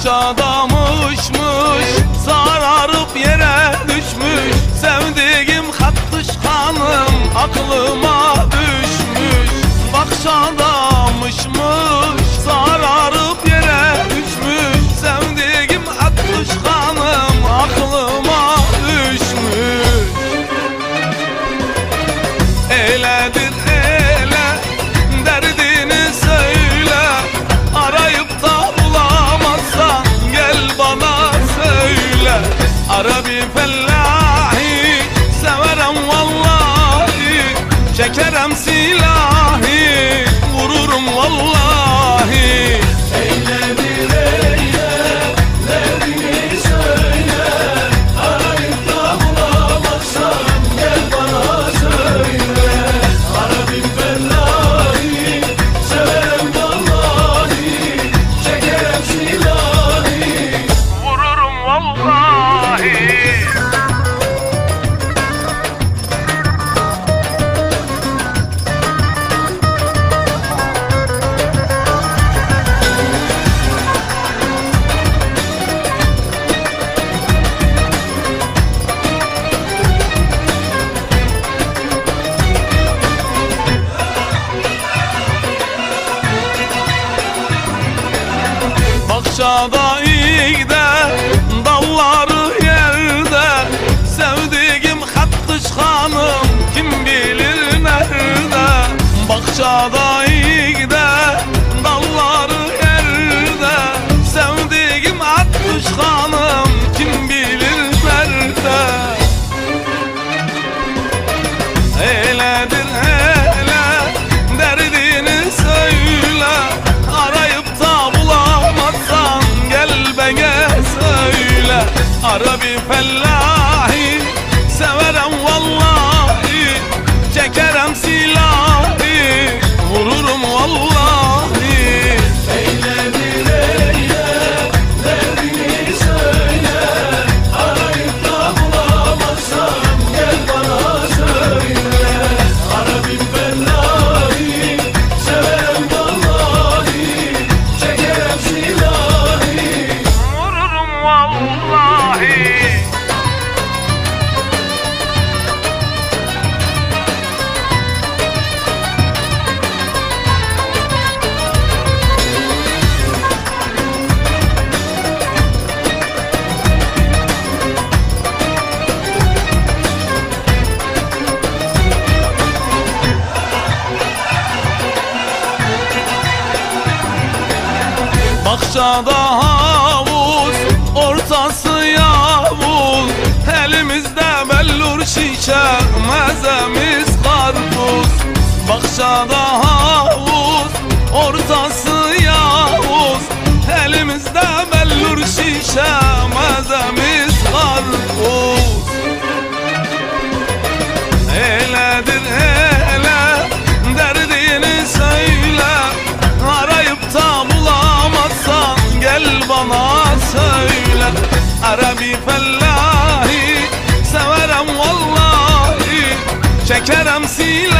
Aşağıdamışmış Sararıp yere düşmüş. Sevdiğim hattış hanım Aklım قلبي فلاحي severim vallahi çekerim silahı vururum vallahi. Havada de dalları yerde Sevdiğim atmış hanım kim bilir nerede? Eyledir hele derdini söyle. Arayıp da bulamazsan gel bana söyle. Ara bir vallahi Bahçada havuz, bellur şişe, mezemiz karpuz Bahçada havuz, ortası yavuz. Elimizde bellur şişe, mezemiz karpuz. Eyledir hele derdini söyle. Arayıp da bulamazsan gel bana söyle. Arabi See.